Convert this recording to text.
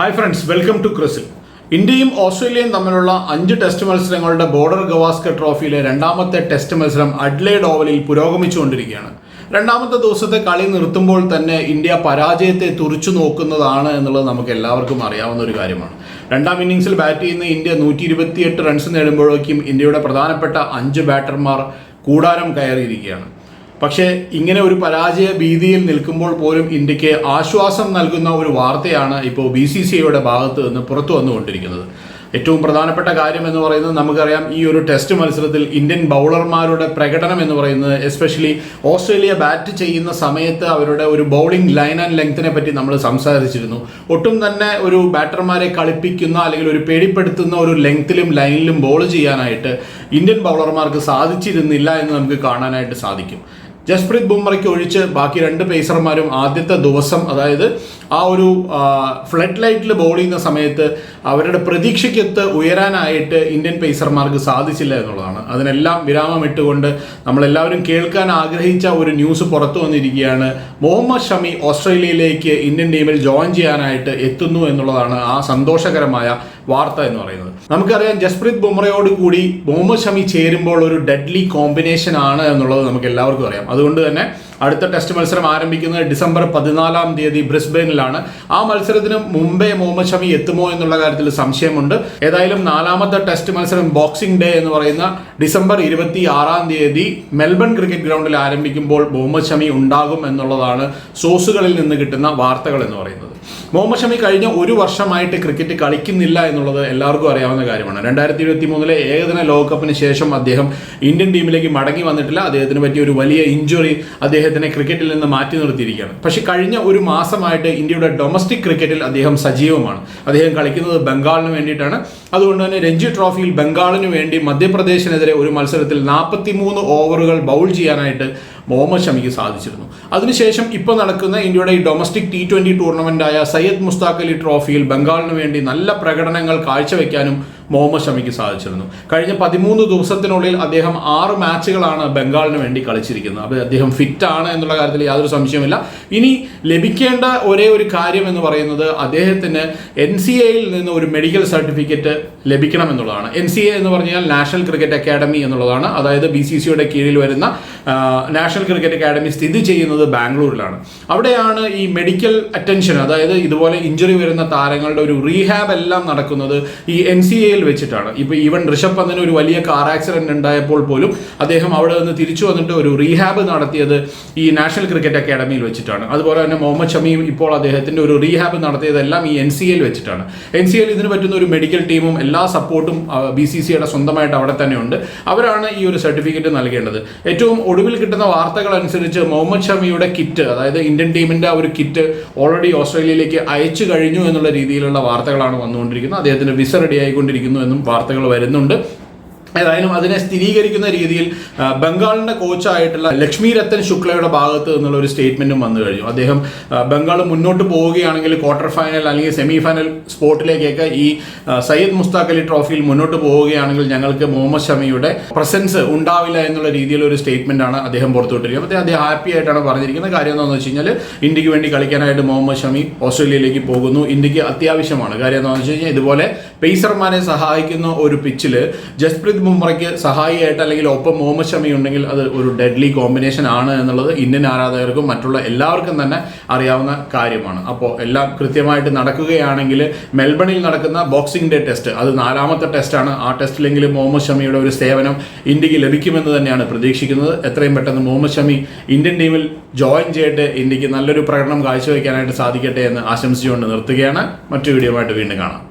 Hi friends welcome to ക്രിസിൽ ഇന്ത്യയും ഓസ്ട്രേലിയയും തമ്മിലുള്ള അഞ്ച് ടെസ്റ്റ് മത്സരങ്ങളുടെ ബോർഡർ ഗവാസ്കർ ട്രോഫിയിലെ രണ്ടാമത്തെ ടെസ്റ്റ് മത്സരം അഡ്ലേഡ് ഓവലിൽ പുരോഗമിച്ചുകൊണ്ടിരിക്കുകയാണ്. രണ്ടാമത്തെ ദിവസത്തെ കളി നിർത്തുമ്പോൾ തന്നെ ഇന്ത്യ പരാജയത്തെ തുറച്ചു നോക്കുന്നതാണ് എന്നുള്ളത് നമുക്ക് എല്ലാവർക്കും അറിയാവുന്ന ഒരു കാര്യമാണ്. രണ്ടാം ഇന്നിംഗ്സിൽ ബാറ്റ് ചെയ്യുന്ന ഇന്ത്യ നൂറ്റി ഇരുപത്തിയെട്ട് റൺസ് നേടുമ്പോഴേക്കും ഇന്ത്യയുടെ പ്രധാനപ്പെട്ട അഞ്ച് ബാറ്റർമാർ കൂടാരം കയറിയിരിക്കുകയാണ്. പക്ഷേ ഇങ്ങനെ ഒരു പരാജയ ഭീതിയിൽ നിൽക്കുമ്പോൾ പോലും ഇന്ത്യയ്ക്ക് ആശ്വാസം നൽകുന്ന ഒരു വാർത്തയാണ് ഇപ്പോൾ ബി സി സി ഐയുടെ ഭാഗത്ത് നിന്ന് പുറത്തു വന്നുകൊണ്ടിരിക്കുന്നത്. ഏറ്റവും പ്രധാനപ്പെട്ട കാര്യം എന്ന് പറയുന്നത് നമുക്കറിയാം ഈ ഒരു ടെസ്റ്റ് മത്സരത്തിൽ ഇന്ത്യൻ ബൗളർമാരുടെ പ്രകടനം എന്ന് പറയുന്നത് എസ്പെഷ്യലി ഓസ്ട്രേലിയ ബാറ്റ് ചെയ്യുന്ന സമയത്ത് അവരുടെ ഒരു ബൗളിംഗ് ലൈൻ ആൻഡ് ലെങ്ത്തിനെ പറ്റി നമ്മൾ സംസാരിച്ചിരുന്നു. ഒട്ടും തന്നെ ഒരു ബാറ്റർമാരെ കളിപ്പിക്കുന്ന അല്ലെങ്കിൽ ഒരു പേടിപ്പെടുത്തുന്ന ഒരു ലെങ്ത്തിലും ലൈനിലും ബോൾ ചെയ്യാനായിട്ട് ഇന്ത്യൻ ബൗളർമാർക്ക് സാധിച്ചിരുന്നില്ല എന്ന് നമുക്ക് കാണാനായിട്ട് സാധിക്കും. ജസ്പ്രീത് ബുംറയ്ക്ക് ഒഴിച്ച് ബാക്കി രണ്ട് പേസർമാരും ആദ്യത്തെ ദിവസം അതായത് ആ ഒരു ഫ്ലഡ് ലൈറ്റിൽ ബോൾ ചെയ്യുന്ന സമയത്ത് അവരുടെ പ്രതീക്ഷയ്ക്കെത്ത് ഉയരാനായിട്ട് ഇന്ത്യൻ പേസർമാർക്ക് സാധിച്ചില്ല എന്നുള്ളതാണ്. അതിനെല്ലാം വിരാമം ഇട്ടുകൊണ്ട് നമ്മളെല്ലാവരും കേൾക്കാൻ ആഗ്രഹിച്ച ഒരു ന്യൂസ് പുറത്തു വന്നിരിക്കുകയാണ്. മുഹമ്മദ് ഷമി ഓസ്ട്രേലിയയിലേക്ക് ഇന്ത്യൻ ടീമിൽ ജോയിൻ ചെയ്യാനായിട്ട് എത്തുന്നു എന്നുള്ളതാണ് ആ സന്തോഷകരമായ വാർത്ത എന്ന് പറയുന്നത്. നമുക്കറിയാം ജസ്പ്രീത് ബുംറയോട് കൂടി മുഹമ്മദ് ഷമി ചേരുമ്പോൾ ഒരു ഡെഡ്ലി കോമ്പിനേഷൻ ആണ് എന്നുള്ളത് നമുക്ക് എല്ലാവർക്കും അറിയാം. അതുകൊണ്ട് തന്നെ അടുത്ത ടെസ്റ്റ് മത്സരം ആരംഭിക്കുന്നത് ഡിസംബർ പതിനാലാം തീയതി ബ്രിസ്ബെയിനിലാണ്. ആ മത്സരത്തിന് മുമ്പേ മുഹമ്മദ് ഷമി എത്തുമോ എന്നുള്ള കാര്യത്തിൽ സംശയമുണ്ട്. ഏതായാലും നാലാമത്തെ ടെസ്റ്റ് മത്സരം ബോക്സിംഗ് ഡേ എന്ന് പറയുന്ന ഡിസംബർ ഇരുപത്തി ആറാം തീയതി മെൽബൺ ക്രിക്കറ്റ് ഗ്രൗണ്ടിൽ ആരംഭിക്കുമ്പോൾ മുഹമ്മദ് ഷമി ഉണ്ടാകും എന്നുള്ളതാണ് സോഴ്സുകളിൽ നിന്ന് കിട്ടുന്ന വാർത്തകൾ എന്ന് പറയുന്നത്. മുഹമ്മദ് ഷമി കഴിഞ്ഞ ഒരു വർഷമായിട്ട് ക്രിക്കറ്റ് കളിക്കുന്നില്ല എന്നുള്ളത് എല്ലാവർക്കും അറിയാവുന്ന കാര്യമാണ്. രണ്ടായിരത്തി ഇരുപത്തി മൂന്നിലെ ഏകദിന ലോകകപ്പിന് ശേഷം അദ്ദേഹം ഇന്ത്യൻ ടീമിലേക്ക് മടങ്ങി വന്നിട്ടില്ല. അദ്ദേഹത്തിന് പറ്റിയ ഒരു വലിയ ഇഞ്ചുറി അദ്ദേഹത്തിനെ ക്രിക്കറ്റിൽ നിന്ന് മാറ്റി നിർത്തിയിരിക്കുകയാണ്. പക്ഷേ കഴിഞ്ഞ ഒരു മാസമായിട്ട് ഇന്ത്യയുടെ ഡൊമസ്റ്റിക് ക്രിക്കറ്റിൽ അദ്ദേഹം സജീവമാണ്. അദ്ദേഹം കളിക്കുന്നത് ബംഗാളിന് വേണ്ടിയിട്ടാണ്. അതുകൊണ്ട് തന്നെ രഞ്ജി ട്രോഫിയിൽ ബംഗാളിന് വേണ്ടി മധ്യപ്രദേശിനെതിരെ ഒരു മത്സരത്തിൽ നാൽപ്പത്തി മൂന്ന് ഓവറുകൾ ബൗൾ ചെയ്യാനായിട്ട് മുഹമ്മദ് ഷമിക്ക് സാധിച്ചിരുന്നു. അതിനുശേഷം ഇപ്പോൾ നടക്കുന്ന ഇന്ത്യയുടെ ഈ ഡൊമസ്റ്റിക് ടി ട്വന്റി ടൂർണമെന്റായ സയ്യദ് മുസ്താഖ് അലി ട്രോഫിയിൽ ബംഗാളിന് വേണ്ടി നല്ല പ്രകടനങ്ങൾ കാഴ്ചവെക്കാനും മുഹമ്മദ് ഷമിക്ക് സാധിച്ചിരുന്നു. കഴിഞ്ഞ പതിമൂന്ന് ദിവസത്തിനുള്ളിൽ അദ്ദേഹം ആറ് മാച്ചുകളാണ് ബംഗാളിന് വേണ്ടി കളിച്ചിരിക്കുന്നത്. അപ്പോൾ അദ്ദേഹം ഫിറ്റ് ആണ് എന്നുള്ള കാര്യത്തിൽ യാതൊരു സംശയമില്ല ഇനി ലഭിക്കേണ്ട ഒരേ ഒരു കാര്യം എന്ന് പറയുന്നത് അദ്ദേഹത്തിന് എൻ സി എയിൽ നിന്ന് ഒരു മെഡിക്കൽ സർട്ടിഫിക്കറ്റ് ലഭിക്കണം എന്നുള്ളതാണ് എൻ സി എ എന്ന് പറഞ്ഞാൽ നാഷണൽ ക്രിക്കറ്റ് അക്കാഡമി എന്നുള്ളതാണ്. അതായത് ബി സി സിയുടെ കീഴിൽ വരുന്ന നാഷണൽ ക്രിക്കറ്റ് അക്കാഡമി സ്ഥിതി ചെയ്യുന്നത് ബാംഗ്ലൂരിലാണ്. അവിടെയാണ് ഈ മെഡിക്കൽ അറ്റൻഷൻ അതായത് ഇതുപോലെ ഇഞ്ചുറി വരുന്ന താരങ്ങളുടെ ഒരു റീഹാബ് എല്ലാം നടക്കുന്നത് ഈ എൻ സി എയിൽ വെച്ചിട്ടാണ്. ഇപ്പോൾ ഈവൻ ഋഷഭ് പന്തിന് ഒരു വലിയ കാർ ആക്സിഡന്റ് ഉണ്ടായപ്പോൾ പോലും അദ്ദേഹം അവിടെ നിന്ന് തിരിച്ചു വന്നിട്ട് ഒരു റീഹാബ് നടത്തിയത് ഈ നാഷണൽ ക്രിക്കറ്റ് അക്കാഡമിയിൽ വെച്ചിട്ടാണ്. അതുപോലെ തന്നെ മുഹമ്മദ് ഷമിയും ഇപ്പോൾ അദ്ദേഹത്തിന്റെ ഒരു റീഹാബ് നടത്തിയതെല്ലാം ഈ എൻ സി എൽ വെച്ചിട്ടാണ്. എൻ സി എൽ ഇതിന് പറ്റുന്ന ഒരു മെഡിക്കൽ ടീമും എല്ലാ സപ്പോർട്ടും ബി സി സിയുടെ സ്വന്തമായിട്ട് അവിടെ തന്നെ ഉണ്ട്. അവരാണ് ഈ ഒരു സർട്ടിഫിക്കറ്റ് നൽകേണ്ടത്. ഏറ്റവും ഒടുവിൽ കിട്ടുന്ന വാർത്തകൾ അനുസരിച്ച് മുഹമ്മദ് ഷമിയുടെ കിറ്റ് അതായത് ഇന്ത്യൻ ടീമിന്റെ ആ ഒരു കിറ്റ് ഓൾറെഡി ഓസ്ട്രേലിയയിലേക്ക് അയച്ചു കഴിഞ്ഞു എന്നുള്ള രീതിയിലുള്ള വാർത്തകളാണ് വന്നുകൊണ്ടിരിക്കുന്നത്. അദ്ദേഹത്തിന് വിസ റെഡി ആയിക്കൊണ്ടിരിക്കുന്നു. എന്നും വാർത്തകൾ വരുന്നുണ്ട്. ഏതായാലും അതിനെ സ്ഥിരീകരിക്കുന്ന രീതിയിൽ ബംഗാളിന്റെ കോച്ചായിട്ടുള്ള ലക്ഷ്മി രത്തൻ ശുക്ലയുടെ ഭാഗത്ത് നിന്നുള്ള ഒരു സ്റ്റേറ്റ്മെന്റും വന്നു കഴിഞ്ഞു. അദ്ദേഹം ബംഗാൾ മുന്നോട്ട് പോവുകയാണെങ്കിൽ ക്വാർട്ടർ ഫൈനൽ അല്ലെങ്കിൽ സെമി ഫൈനൽ സ്പോട്ടിലേക്കൊക്കെ ഈ സയ്യിദ് സയ്യദ് മുസ്താഖ് അലി ട്രോഫിയിൽ മുന്നോട്ട് പോവുകയാണെങ്കിൽ ഞങ്ങൾക്ക് മുഹമ്മദ് ഷമിയുടെ പ്രസൻസ് ഉണ്ടാവില്ല എന്നുള്ള രീതിയിൽ ഒരു സ്റ്റേറ്റ്മെന്റ് ആണ് അദ്ദേഹം പുറത്തുവിട്ടിരിക്കുന്നത്. അപ്പോൾ അദ്ദേഹം ഹാപ്പി ആയിട്ടാണ് പറഞ്ഞിരിക്കുന്നത് കാര്യം എന്താണെന്ന് വെച്ച് കഴിഞ്ഞാൽ ഇന്ത്യയ്ക്ക് വേണ്ടി കളിക്കാനായിട്ട് മുഹമ്മദ് ഷമി ഓസ്ട്രേലിയയിലേക്ക് പോകുന്നു. ഇന്ത്യയ്ക്ക് അത്യാവശ്യമാണ്. കാര്യം എന്താണെന്ന് വെച്ച് കഴിഞ്ഞാൽ ഇതുപോലെ പേസർമാരെ സഹായിക്കുന്ന ഒരു പിച്ചിൽ ജസ്പ്രീത് ബുംറയ്ക്ക് സഹായിയായിട്ട് അല്ലെങ്കിൽ ഒപ്പം മുഹമ്മദ് ഷമി ഉണ്ടെങ്കിൽ അത് ഒരു ഡെഡ്ലി കോമ്പിനേഷൻ ആണ് എന്നുള്ളത് ഇന്ത്യൻ ആരാധകർക്കും മറ്റുള്ള എല്ലാവർക്കും തന്നെ അറിയാവുന്ന കാര്യമാണ്. അപ്പോൾ എല്ലാം കൃത്യമായിട്ട് നടക്കുകയാണെങ്കിൽ മെൽബണിൽ നടക്കുന്ന ബോക്സിംഗ് ഡേ ടെസ്റ്റ് അത് നാലാമത്തെ ടെസ്റ്റാണ് ആ ടെസ്റ്റിലെങ്കിലും മുഹമ്മദ് ഷമിയുടെ ഒരു സേവനം ഇന്ത്യയ്ക്ക് ലഭിക്കുമെന്ന് തന്നെയാണ് പ്രതീക്ഷിക്കുന്നത്. എത്രയും പെട്ടെന്ന് മുഹമ്മദ് ഷമി ഇന്ത്യൻ ടീമിൽ ജോയിൻ ചെയ്തിട്ട് ഇന്ത്യയ്ക്ക് നല്ലൊരു പ്രകടനം കാഴ്ചവെക്കാനായിട്ട് സാധിക്കട്ടെ എന്ന് ആശംസിച്ചുകൊണ്ട് നിർത്തുകയാണ്. മറ്റു വീഡിയോ ആയിട്ട് വീണ്ടും കാണാം.